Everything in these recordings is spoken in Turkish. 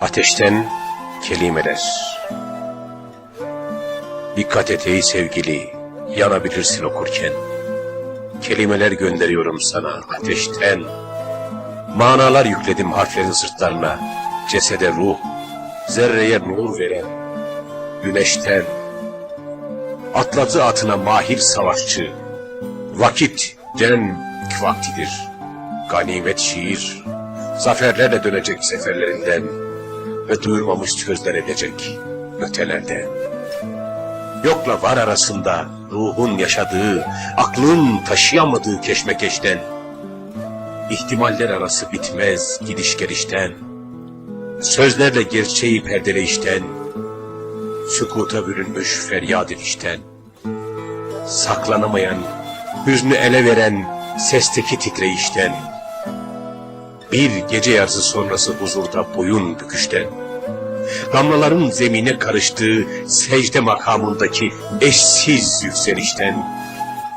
Ateşten kelimeler. Dikkat et ey sevgili, yanabilirsin okurken. Kelimeler gönderiyorum sana ateşten. Manalar yükledim harflerin sırtlarına. Cesede ruh, zerreye nur veren. Güneşten. Atladı atına mahir savaşçı. Vakit den vaktidir. Ganimet şiir, zaferlerle dönecek seferlerinden ve duyurmamış sözler edecek ötelerden. Yokla var arasında ruhun yaşadığı, aklın taşıyamadığı keşmekeşten, ihtimaller arası bitmez gidiş gelişten, sözlerle gerçeği perdeleyişten, sükuta bürünmüş feryat edişten, saklanamayan, hüznü ele veren sesteki titreyişten, bir gece yarısı sonrası huzurda boyun büküşten, damlaların zemine karıştığı secde makamındaki eşsiz yükselişten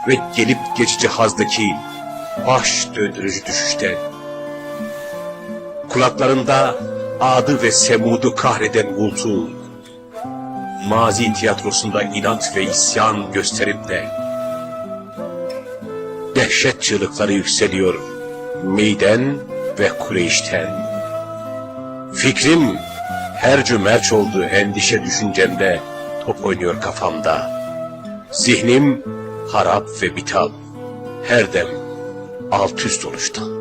ve gelip geçici hazdaki baş döndürücü düşüşten, kulaklarında adı ve semudu kahreden vultu, mazi tiyatrosunda inat ve isyan gösterip de, dehşet çığlıkları yükseliyor meyden ve Kureyş'ten. Fikrim her cümerç oldu endişe düşüncemde, top oynuyor kafamda. Zihnim harap ve bitap, her dem alt üst oluştu.